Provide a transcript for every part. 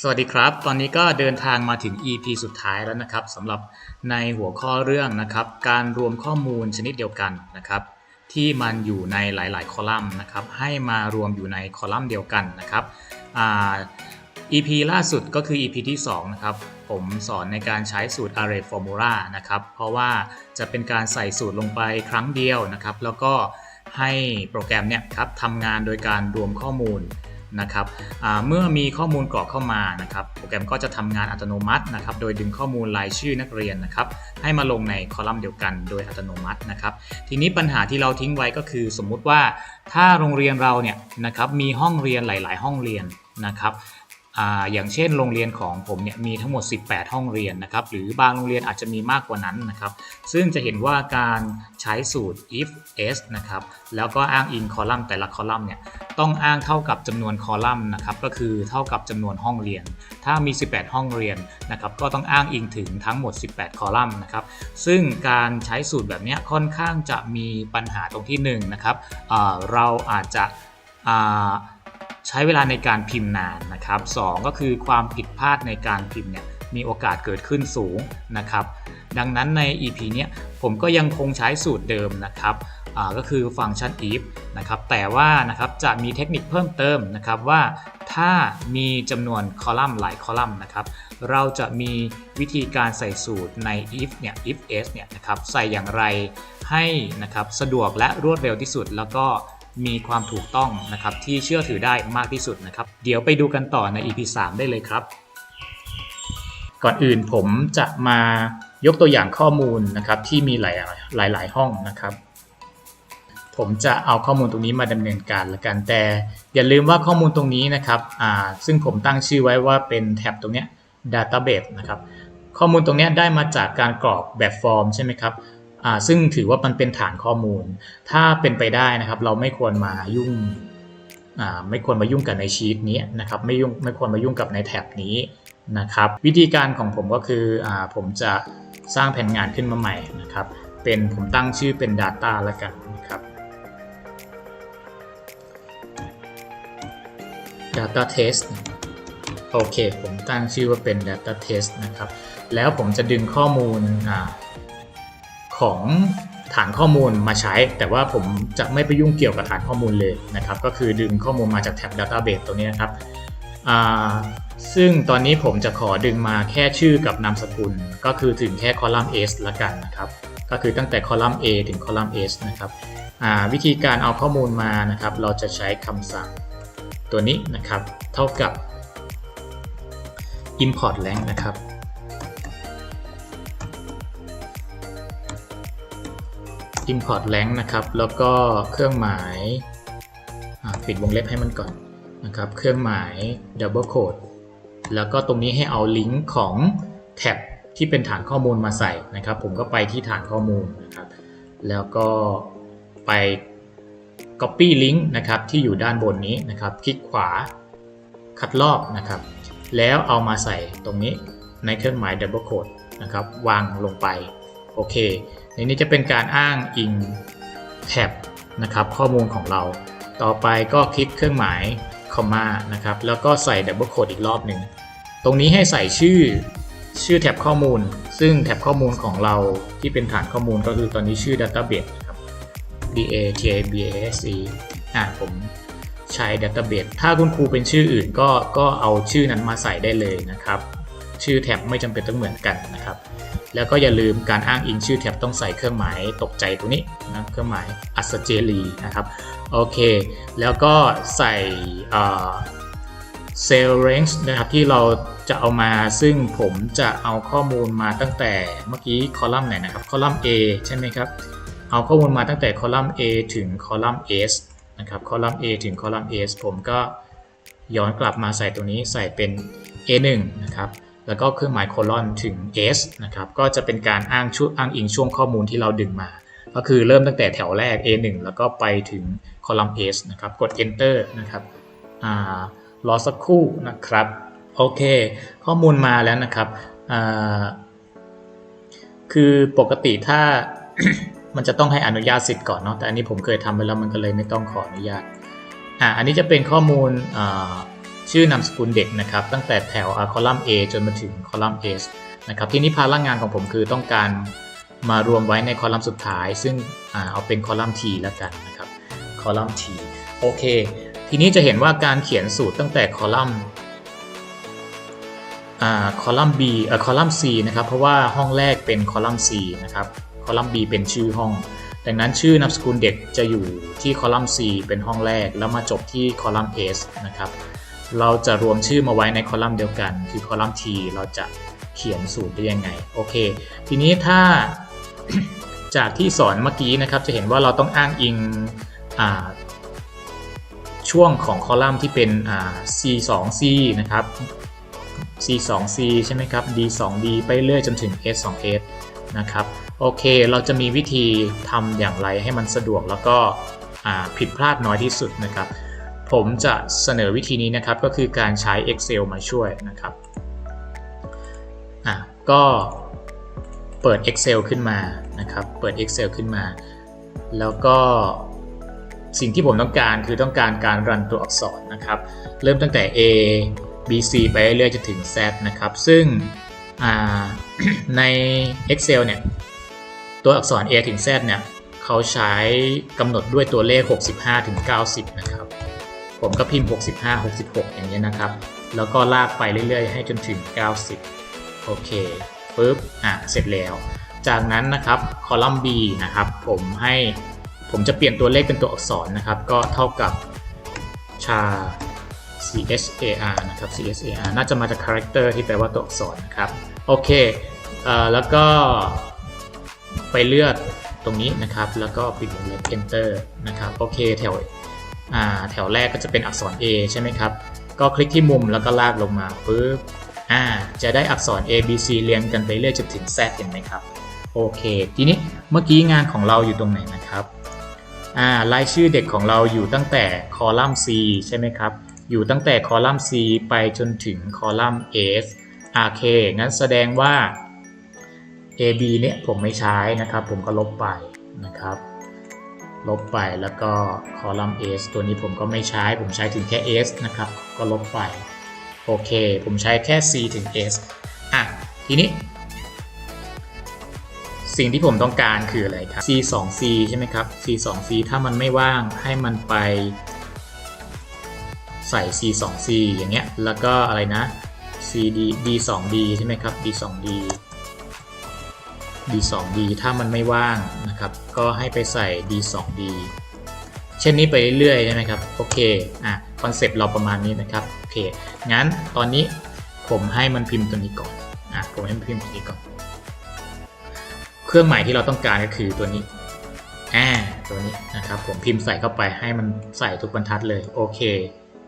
สวัสดีครับ ตอนนี้ก็เดินทางมาถึง EP สุดท้ายแล้วนะครับสำหรับในหัวข้อเรื่องนะครับ การรวมข้อมูลชนิดเดียวกันนะครับ ที่มันอยู่ในหลาย ๆ คอลัมน์นะครับ ให้มารวมอยู่ในคอลัมน์เดียวกันนะครับอ่า EP ล่าสุดก็คือ EP ที่ 2 นะครับ ผมสอนในการใช้สูตร Array Formula นะครับ เพราะว่าจะเป็นการใส่สูตรลงไปครั้งเดียวนะครับ แล้วก็ให้โปรแกรมเนี่ยครับทำงานโดยการรวมข้อมูล นะครับเมื่อมีข้อมูลกรอกเข้ามานะครับโปรแกรมก็จะทำงานอัตโนมัตินะครับโดยดึงข้อมูลรายชื่อนักเรียนนะครับให้มาลงในคอลัมน์เดียวกันโดยอัตโนมัตินะครับทีนี้ปัญหาที่เราทิ้งไว้ก็คือ สมมุติว่าถ้าโรงเรียนเราเนี่ยนะครับมีห้องเรียนหลาย ๆ ห้องเรียนนะครับอ่าอย่างเช่นโรงเรียนของผมเนี่ยมีทั้งหมด 18 ห้องเรียนนะครับหรือบางโรงเรียนอาจจะมีมากกว่านั้นนะครับซึ่งจะเห็นว่าการใช้สูตร if s นะครับแล้วก็อ้างอิงคอลัมน์แต่ละคอลัมน์เนี่ย ต้องอ้างเท่ากับจำนวนคอลัมน์นะครับก็คือเท่ากับจำนวนห้องเรียน ถ้ามี 18 ห้องเรียนนะครับก็ต้องอ้างอิงถึงทั้งหมด 18 คอลัมน์นะครับซึ่งการใช้สูตรแบบนี้ค่อนข้างจะมีปัญหาตรงที่1นงนะครับอ่าเราอาจจะใช้เวลาในการพิมพ์นานนะครับสองก็คือความผิดพลาดในการพิมพ์เนี่ยมีโอกาสเกิดขึ้นสูงนะครับ ดังนั้นใน EP เนี้ยผมก็ยังคงใช้สูตรเดิมนะครับก็คือฟังก์ชัน if นะครับแต่ว่านะครับจะมีเทคนิคเพิ่มเติมนะครับว่าถ้ามีจำนวนคอลัมน์หลายคอลัมน์นะครับเราจะมีวิธีการใส่สูตรใน if เนี่ย if s เนี่ยนะครับใส่อย่างไรให้นะครับสะดวกและรวดเร็วที่สุด แล้วก็มีความถูกต้องนะครับที่เชื่อถือได้มากที่สุดนะครับเดี๋ยวไปดูกันต่อใน EP 3 ได้เลยครับ ก่อนอื่นผมจะมา ยกตัวอย่างข้อมูลนะครับที่มีหลายหลายหลายห้องนะครับ ผมจะเอาข้อมูลตรงนี้มาดำเนินการละกันแต่อย่าลืมว่าข้อมูลตรงนี้นะครับซึ่งผมตั้งชื่อไว้ว่าเป็นแท็บตรงเนี้ย database นะครับข้อมูลตรงเนี้ยได้มาจากการกรอกแบบฟอร์มใช่ไหมครับซึ่งถือว่ามันเป็นฐานข้อมูล ถ้าเป็นไปได้นะครับ เราไม่ควรมายุ่งไม่ควรมายุ่งกับในชีตนี้นะครับไม่ยุ่งไม่ควรมายุ่งกับในแท็บนี้นะครับ วิธีการของผมก็คืออผมจะ สร้างแผนงานขึ้นมาใหม่นะครับ เป็นผมตั้งชื่อเป็น Data ละกันนะครับ Data Test โอเค ผมตั้งชื่อว่าเป็น Data Test นะครับ แล้วผมจะดึงข้อมูลอของฐานข้อมูลมาใช้ แต่ว่าผมจะไม่ไปยุ่งเกี่ยวกับฐานข้อมูลเลยนะครับ ก็คือดึงข้อมูลมาจากแท็บ Database ตัวนี้นะครับอ่า ซึ่งตอนนี้ผมจะขอดึงมาแค่ชื่อกับนามสกุล ก็คือถึงแค่คอลัมน์ S ละกันนะครับ ก็คือตั้งแต่คอลัมน์ A ถึงคอลัมน์ S นะครับวิธีการเอาข้อมูลมานะครับ เราจะใช้คำสั่งตัวนี้นะครับ เท่ากับ import rank นะครับ import rank นะครับ แล้วก็เครื่องหมายปิดวงเล็บให้มันก่อนนะครับ เครื่องหมาย double quote แล้วก็ตรงนี้ให้เอาลิงก์ของแท็บที่เป็นฐานข้อมูลมาใส่นะครับ ผมก็ไปที่ฐานข้อมูลนะครับ แล้วก็ไป copy link นะครับที่อยู่ด้านบนนี้นะครับ คลิกขวาคัดลอกนะครับ แล้วเอามาใส่ตรงนี้ในเครื่องหมาย double quote นะครับวางลงไป โอเค ในนี้จะเป็นการอ้างอิงแท็บนะครับข้อมูลของเรา ต่อไปก็คลิกเครื่องหมายคอมมานะครับแล้วก็ใส่ double quote อีกรอบหนึ่ง ตรงนี้ให้ใส่ชื่อชื่อแท็บข้อมูล ซึ่งแท็บข้อมูลของเราที่เป็นฐานข้อมูลก็คือตอนนี้ชื่อ database นะครับ d a t a b a s e อ่าผมใช้ database ถ้าคุณครูเป็นชื่ออื่นก็ก็เอาชื่อนั้นมาใส่ได้เลยนะครับ ชื่อแท็บไม่จำเป็นต้องเหมือนกันนะครับแล้วก็อย่าลืมการอ้างอิงชื่อแท็บต้องใส่เครื่องหมายตกใจตรงนี้นะเครื่องหมายอัศเจรีนะครับโอเค แล้วก็ใส่ เซลล์เรนจ์นะครับที่เราจะเอามาซึ่งผมจะเอาข้อมูลมาตั้งแต่เมื่อกี้คอลัมน์ไหนนะครับคอลัมน์ A ใช่ไหมครับ เอาข้อมูลมาตั้งแต่คอลัมน์ A ถึงคอลัมน์ S นะครับคอลัมน์ A ถึงคอลัมน์ S ผมก็ย้อนกลับมาใส่ตรงนี้ใส่เป็น A1 นะครับแล้วก็เครื่องหมายโคลอนถึง S นะครับก็จะเป็นการอ้างช่วงอ้างอิงช่วงข้อมูลที่เราดึงมา ก็คือเริ่มตั้งแต่แถวแรก A1 แล้วก็ไปถึงคอลัมน์ S นะครับกด Enter นะครับอ่า รอสักครู่นะครับ โอเค ข้อมูลมาแล้วนะครับคือปกติถ้ามันจะต้องให้อนุญาตสิทธิ์ก่อนเนาะแต่อันนี้ผมเคยทำไปแล้วมันก็เลยไม่ต้องขออนุญาตอ่าอันนี้จะเป็นข้อมูลชื่อนามสกุลเด็กนะครับ ตั้งแต่แถวคอลัมน์ A จนมาถึงคอลัมน์ S นะครับทีนี้พลังงานของผมคือต้องการมารวมไว้ในคอลัมน์สุดท้าย ซึ่งอเอาเป็นคอลัมน์ T แล้วกันนะครับคอลัมน์ T โอเค ทีนี้จะเห็นว่าการเขียนสูตรตั้งแต่คอลัมน์คอลัมน์ B เอ่อคอลัมน์ C นะครับ เพราะว่าห้องแรกเป็นคอลัมน์ C นะครับ คอลัมน์ B เป็นชื่อห้อง ดังนั้นชื่อนามสกุลเด็กจะอยู่ที่คอลัมน์ C เป็นห้องแรก แล้วมาจบที่คอลัมน์ S นะครับ เราจะรวมชื่อมาไว้ในคอลัมน์เดียวกัน คือคอลัมน์ T เราจะเขียนสูตรได้ยังไง โอเค ทีนี้ถ้าจากที่สอนเมื่อกี้นะครับ จะเห็นว่าเราต้องอ้างอิงอ่า ช่วงของคอลัมน์ที่เป็น C2C นะครับ C2C ใช่ไหมครับ D2D ไปเรื่อยจนถึง S2S นะครับ โอเค เราจะมีวิธีทำอย่างไรให้มันสะดวกแล้วก็ผิดพลาดน้อยที่สุดนะครับ ผมจะเสนอวิธีนี้นะครับก็คือการใช้ Excel มาช่วยนะครับอะก็เปิด Excel ขึ้นมานะครับ เปิด Excel ขึ้นมา แล้วก็ สิ่งที่ผมต้องการคือต้องการการรันตัวอักษรนะครับ เริ่มตั้งแต่ A B C ไปเรื่อยๆจนถึง Z นะครับ ซึ่งใน Excel เนี่ย ตัวอักษร A ถึง Z เนี่ยเขาใช้กำหนดด้วยตัวเลข 65 ถึง 90 นะครับ ผมก็พิมพ์ 65 66 อย่างนี้ยนะครับ แล้วก็ลากไปเรื่อยๆ ให้จนถึง 90 โอเคปึ๊บ อะ เสร็จแล้ว จากนั้นนะครับ คอลัมน์ B นะครับ ผมให้ ผมจะเปลี่ยนตัวเลขเป็นตัวอักษรนะครับ ก็เท่ากับชา CHAR นะครับ CHAR น่าจะมาจาก character ที่แปลว่าตัวอักษรนะครับ โอเคเอ่อแล้วก็ไปเลือกตรงนี้นะครับ แล้วก็ปิดวงเล็บ enter นะครับ โอเค แถวอ่าแถวแรกก็จะเป็นอักษร A ใช่ไหมครับ ก็คลิกที่มุมแล้วก็ลากลงมาปุ๊บอ่าจะได้อักษร A B C เรียงกันไปเรื่อยจนถึง Z เห็นไหมครับ โอเค ทีนี้เมื่อกี้งานของเราอยู่ตรงไหนนะครับ อ่ารายชื่อเด็กของเราอยู่ตั้งแต่คอลัมน์ C ใช่ไหมครับ อยู่ตั้งแต่คอลัมน์ C ไปจนถึงคอลัมน์ S โอเคงั้นแสดงว่า A B เนี่ยผมไม่ใช้นะครับ ผมก็ลบไปนะครับลบไปแล้วก็คอลัมน์ S ตัวนี้ผมก็ไม่ใช้ ผมใช้ถึงแค่ S นะครับ ก็ลบไป โอเค ผมใช้แค่ C ถึง S อะ ทีนี้ สิ่งที่ผมต้องการคืออะไรครับ C 2 C ใช่ไหมครับ C 2 C ถ้ามันไม่ว่างให้มันไปใส่ C 2 C อย่างเงี้ย แล้วก็อะไรนะ C D D 2 D ใช่ไหมครับ D 2 D D 2 D ถ้ามันไม่ว่างนะครับ ก็ให้ไปใส่ D 2 D เช่นนี้ไปเรื่อยๆใช่ไหมครับ โอเค อะ คอนเซปต์เราประมาณนี้นะครับ โอเค งั้นตอนนี้ผมให้มันพิมพ์ตัวนี้ก่อน อะ ผมให้มันพิมพ์ตัวนี้ก่อน รื่องหมายที่เราต้องการก็คือตัวนี้อ่าตัวนี้นะครับผมพิมพ์ใส่เข้าไปให้มันใส่ทุกบรรทัดเลยโอเค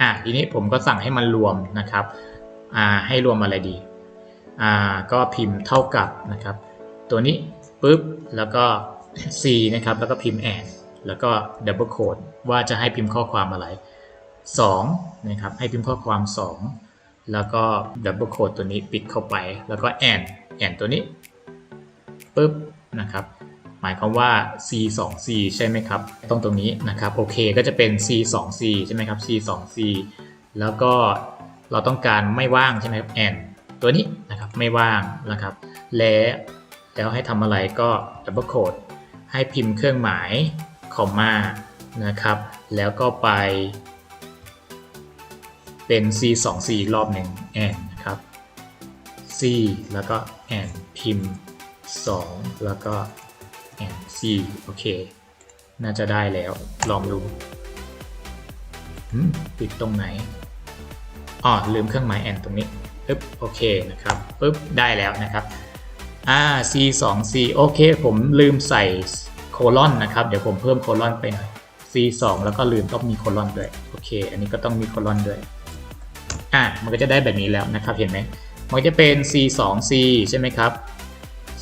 อะทีนี้ผมก็สั่งให้มันรวมนะครับอ่าให้รวมอะไรดีอ่าก็พิมพ์เท่ากับนะครับ ตัวนี้ปุ๊บแล้วก็ C นะครับแล้วก็พิมพ์ and แล้วก็ double quote ว่าจะให้พิมพ์ข้อความอะไร2นะครับให้พิมพ์ข้อความ 2 แล้วก็ double quote ตัวนี้ปิดเข้าไป แล้วก็ and and ตัวนี้ ปุ๊บนะครับหมายความว่า C 2 C ใช่ไหมครับตรงตรงนี้นะครับโอเคก็จะเป็น C 2 C ใช่ไหมครับ C 2 C แล้วก็เราต้องการไม่ว่างใช่ไหมครับ and ตัวนี้นะครับไม่ว่างนะครับและแล้วให้ทำอะไรก็ double quote ให้พิมพ์เครื่องหมายคอมมานะครับ แล้วก็ไป เป็น C 2 C อีกรอบหนึ่ง and นะครับ C แล้วก็ and พิมพ์ 2 แล้วก็ and C โอเค น่าจะได้แล้ว ลองดูปิดตรงไหนอ๋อลืมเครื่องหมาย and ตรงนี้ปึ๊บโอเคนะครับปึ๊บได้แล้วนะครับอ่า C 2 C โอเค ผมลืมใส่โคลอนนะครับ เดี๋ยวผมเพิ่มโคลอนไปหน่อย C 2แล้วก็ลืมต้องมีโคลอนด้วย โอเค อันนี้ก็ต้องมีโคลอนด้วย อะ มันก็จะได้แบบนี้แล้วนะครับ เห็นไหม มันจะเป็น C 2 C ใช่ไหมครับ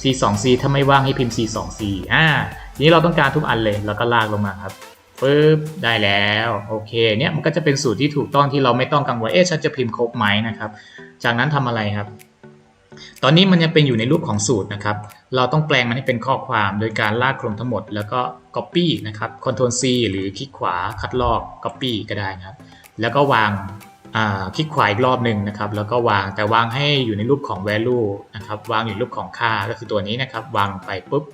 C 2 C ถ้าไม่ว่างให้พิมพ์ C 2 C อ่า ทีนี้เราต้องการทุกอันเลย แล้วก็ลากลงมาครับปึ๊บได้แล้ว โอเค เนี่ยมันก็จะเป็นสูตรที่ถูกต้องที่เราไม่ต้องกังวล เอ๊ะฉันจะพิมพ์ครบไหมนะครับ จากนั้นทำอะไรครับ ตอนนี้มันยังเป็นอยู่ในรูปของสูตรนะครับ เราต้องแปลงมันให้เป็นข้อความโดยการลากโครงทั้งหมด แล้วก็ copy นะครับ Ctrl C หรือคลิกขวาคัดลอก copy ก็ได้ครับ แล้วก็วาง คลิกขวาอีกรอบหนึ่งนะครับ แล้วก็วางแต่วางให้อยู่ในรูปของ value นะครับ วางอยู่รูปของค่าก็คือตัวนี้นะครับ วางลงไปปุ๊บ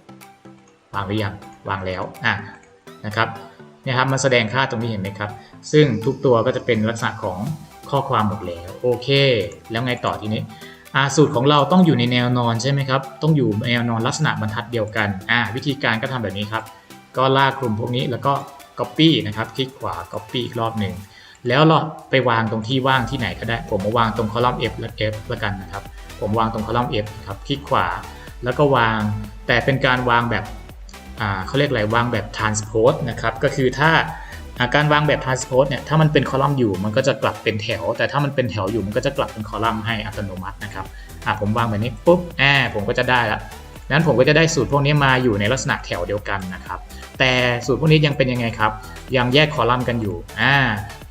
วางหรือยังวางแล้วอะนะครับเนี่ยครับมันแสดงค่าตรงนี้เห็นไหมครับ ซึ่งทุกตัวก็จะเป็นลักษณะของข้อความหมดแล้วโอเค แล้วไงต่อทีนี้อสูตรของเราต้องอยู่ในแนวนอนใช่ไหมครับ ต้องอยู่แนวนอนลักษณะบรรทัดเดียวกันอ่าวิธีการก็ทำแบบนี้ครับ ก็ลากกลุ่มพวกนี้แล้วก็ copy นะครับ คลิกขวา copy อีกรอบหนึ่ง แล้วเราไปวางตรงที่ว่างที่ไหนก็ได้ ผมมาวางตรงคอลัมน์ F และ F ล้วกันนะครับ ผมวางตรงคอลัมน์ F ครับคลิกขวา แล้วก็วาง แต่เป็นการวางแบบเขาเรียกอะไรวางแบบ transpose นะครับ ก็คือถ้าาการวางแบบ transpose เนี่ย ถ้ามันเป็นคอลัมน์อยู่ มันก็จะกลับเป็นแถว แต่ถ้ามันเป็นแถวอยู่ มันก็จะกลับเป็นคอลัมน์ให้อัตโนมัตินะครับผมวางแบบนี้ปุ๊บแอบผมก็จะได้ละนั้นผมก็จะได้สูตรพวกนี้มาอยู่ในลักษณะแถวเดียวกันนะครับ แต่สูตรพวกนี้ยังเป็นยังไงครับ ยังแยกคอลัมน์กันอยู่อ่า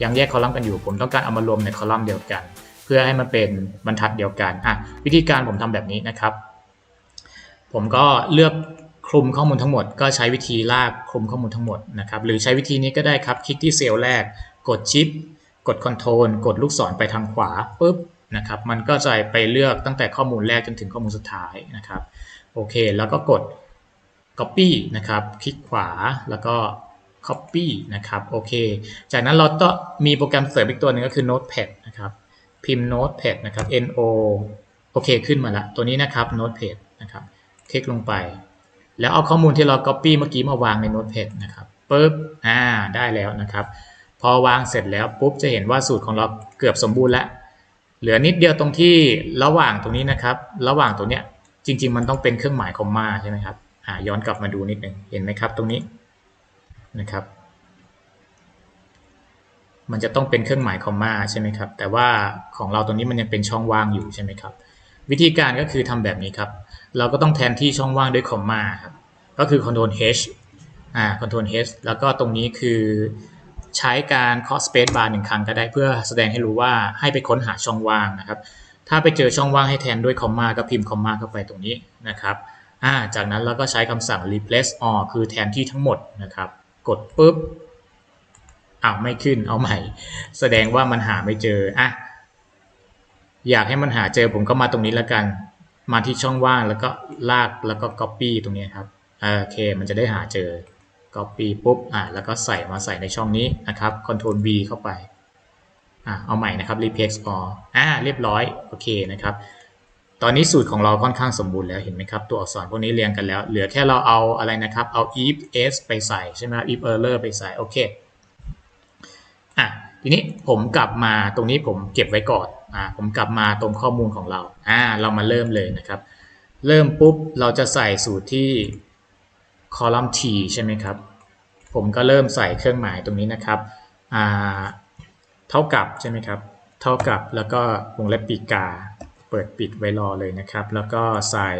ยังแยกคอลัมน์กันอยู่ ผมต้องการเอามารวมในคอลัมน์เดียวกัน เพื่อให้มันเป็นบรรทัดเดียวกันอะวิธีการผมทำแบบนี้นะครับ ผมก็เลือกคลุมข้อมูลทั้งหมด ก็ใช้วิธีลากคลุมข้อมูลทั้งหมดนะครับ หรือใช้วิธีนี้ก็ได้ครับ คลิกที่เซลล์แรก กดชิป กดคอนโทรลกดลูกศรไปทางขวาปุ๊บนะครับ มันก็จะไปเลือกตั้งแต่ข้อมูลแรกจนถึงข้อมูลสุดท้ายนะครับ โอเค แล้วก็กด copy นะครับ คลิกขวาแล้วก็ copy นะครับ โอเค จากนั้นเราต้องมีโปรแกรมเสริมอีกตัวหนึ่งก็คือ notepad นะครับ พิมพ์ notepad นะครับ no โอเค ขึ้นมาละ ตัวนี้นะครับ notepad นะครับ คลิกลงไป แล้วเอาข้อมูลที่เรา copy เมื่อกี้มาวางใน notepad นะครับปุ๊บ อ่า ได้แล้วนะครับ พอวางเสร็จแล้วปุ๊บจะเห็นว่าสูตรของเราเกือบสมบูรณ์แล้ว เหลือนิดเดียวตรงที่ระหว่างตรงนี้นะครับ ระหว่างตรงเนี้ยจริง ๆ มันต้องเป็นเครื่องหมายคอมมาใช่ไหมครับ ย้อนกลับมาดูนิดหนึ่งเห็นไหมครับตรงนี้นะครับ มันจะต้องเป็นเครื่องหมายคอมมาใช่ไหมครับ แต่ว่าของเราตรงนี้มันยังเป็นช่องว่างอยู่ใช่ไหมครับ วิธีการก็คือทำแบบนี้ครับ เราก็ต้องแทนที่ช่องว่างด้วยคอมมาครับก็คือ Ctrl H อ่า Ctrl H แล้วก็ตรงนี้คือใช้การ cross space bar หนึ่งครั้งก็ได้เพื่อแสดงให้รู้ว่าให้ไปค้นหาช่องว่างนะครับ ถ้าไปเจอช่องว่างให้แทนด้วยคอมมาก็พิมพ์คอมมาเข้าไปตรงนี้นะครับ จากนั้นเราก็ใช้คำสั่ง replace all คือแทนที่ทั้งหมดนะครับ กดปุ๊บอ้าวไม่ขึ้นเอาใหม่ แสดงว่ามันหาไม่เจออะอยากให้มันหาเจอผมก็มาตรงนี้แล้วกัน มาที่ช่องว่างแล้วก็ลากแล้วก็ copy ตรงนี้ครับโอเค มันจะได้หาเจอ copy ปุ๊บอ่าแล้วก็ใส่มาใส่ในช่องนี้นะครับ control V เข้าไปอ่าเอาใหม่นะครับ replace all อ่าเรียบร้อย โอเคนะครับ อนนี้สูตรของเราค่อนข้างสมบูรณ์แล้วเห็นไหมครับ ตัวอักษรพวกนี้เรียงกันแล้ว เหลือแค่เราเอาอะไรนะครับ เอา if s ไปใส่ใช่ไหม if error ไปใส่โอเคอะทีนี้ผมกลับมาตรงนี้ผมเก็บไว้ก่อนอ่าผมกลับมาตรงข้อมูลของเราอ่าเรามาเริ่มเลยนะครับ เริ่มปุ๊บเราจะใส่สูตรที่คอลัมน์ t ใช่ไหมครับ ผมก็เริ่มใส่เครื่องหมายตรงนี้นะครับอ่าเท่ากับใช่ไหมครับ เท่ากับแล้วก็วงเล็บปีกกา เปิดปิดไว้รอเลยนะครับ แล้วก็ใส่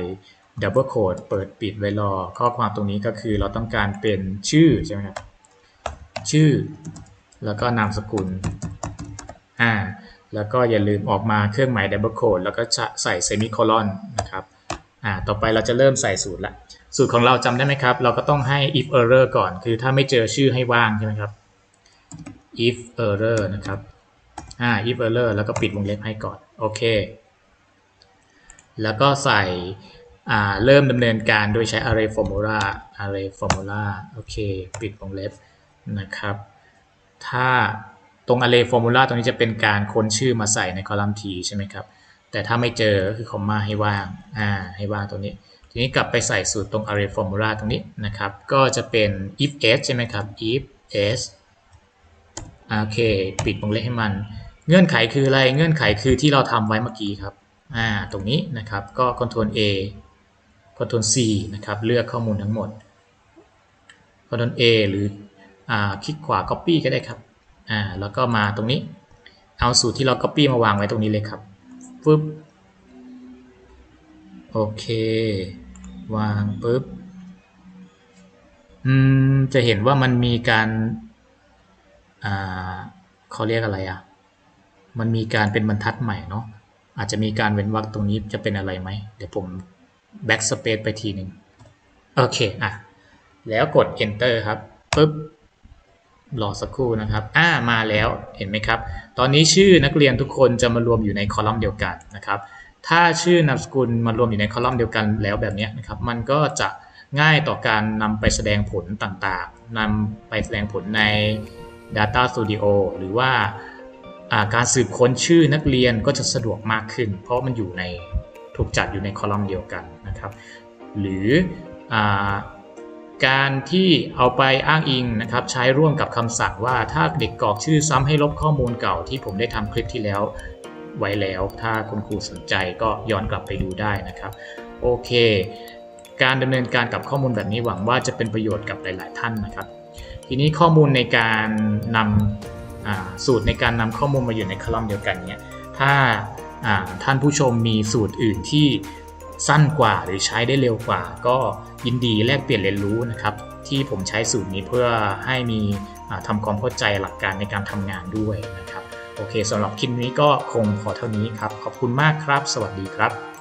double quote เปิดปิดไว้รอ ข้อความตรงนี้ก็คือเราต้องการเป็นชื่อใช่ไหมครับ ชื่อ แล้วก็นามสกุลอ่าแล้วก็อย่าลืมออกมาเครื่องหมาย double quote แล้วก็ใส่ semicolon นะครับอ่าต่อไปเราจะเริ่มใส่สูตรละ สูตรของเราจำได้ไหมครับ เราก็ต้องให้ if error ก่อน คือถ้าไม่เจอชื่อให้ว่างใช่ไหมครับ if error นะครับอ่า if error แล้วก็ปิดวงเล็บให้ก่อน โอเค แล้วก็ใส่เริ่มดำเนินการโดยใช้ array formula array formula โอเค ปิดวงเล็บนะครับ ถ้าตรง array formula ตรงนี้จะเป็นการค้นชื่อมาใส่ในคอลัมน์ t ใช่ไหมครับ แต่ถ้าไม่เจอก็คือคอมมาให้ว่าง อ่า ให้ว่างตรงนี้ ทีนี้กลับไปใส่สูตรตรง array formula ตรงนี้นะครับ ก็จะเป็น if s ใช่ไหมครับ if s โอเค ปิดวงเล็บให้มัน เงื่อนไขคืออะไร เงื่อนไขคือที่เราทำไว้เมื่อกี้ครับ อ่าตรงนี้นะครับก็ Ctrl A Ctrl C นะครับเลือกข้อมูลทั้งหมด Ctrl A หรืออ่าคลิกขวา Copy ก็ได้ครับอ่าแล้วก็มาตรงนี้ เอาสูตรที่เรา Copy มาวางไว้ตรงนี้เลยครับฟึบโอเควางปุ๊บอืมจะเห็นว่ามันมีการอ่าเขาเรียกอะไรอะมันมีการเป็นบรรทัดใหม่เนาะ อาจจะมีการเว้นวรรคตรงนี้จะเป็นอะไรไหม เดี๋ยวผม backspace ไปทีหนึ่งโอเคอะแล้วกด enter ครับปึ๊บรอสักครู่นะครับ อ่ามาแล้วเห็นไหมครับ ตอนนี้ชื่อนักเรียนทุกคนจะมารวมอยู่ในคอลัมน์เดียวกันนะครับ ถ้าชื่อนามสกุลมารวมอยู่ในคอลัมน์เดียวกันแล้วแบบนี้นะครับ มันก็จะง่ายต่อการนำไปแสดงผลต่างๆนำไปแสดงผลใน Data Studio หรือว่า การสืบค้นชื่อนักเรียนก็จะสะดวกมากขึ้น เพราะมันอยู่ในถูกจัดอยู่ในคอลัมน์เดียวกันนะครับ หรืออการที่เอาไปอ้างอิงนะครับ ใช้ร่วมกับคำสั่งว่าถ้าเด็กกรอกชื่อซ้ำให้ลบข้อมูลเก่าที่ผมได้ทำคลิปที่แล้วไว้แล้ว ถ้าคุณครูสนใจก็ย้อนกลับไปดูได้นะครับ โอเค การดำเนินการกับข้อมูลแบบนี้หวังว่าจะเป็นประโยชน์กับหลาย ๆ ท่านนะครับ ทีนี้ข้อมูลในการนำ สูตรในการนำข้อมูลมาอยู่ในคอลัมน์เดียวกันเนี่ยถ้าท่านผู้ชมมีสูตรอื่นที่สั้นกว่าหรือใช้ได้เร็วกว่า ก็ยินดีแลกเปลี่ยนเรียนรู้นะครับ ที่ผมใช้สูตรนี้เพื่อให้มีอ่าทำความเข้าใจหลักการในการทำงานด้วยนะครับ โอเคสำหรับคลิปนี้ก็คงพอเท่านี้ครับ ขอบคุณมากครับ สวัสดีครับ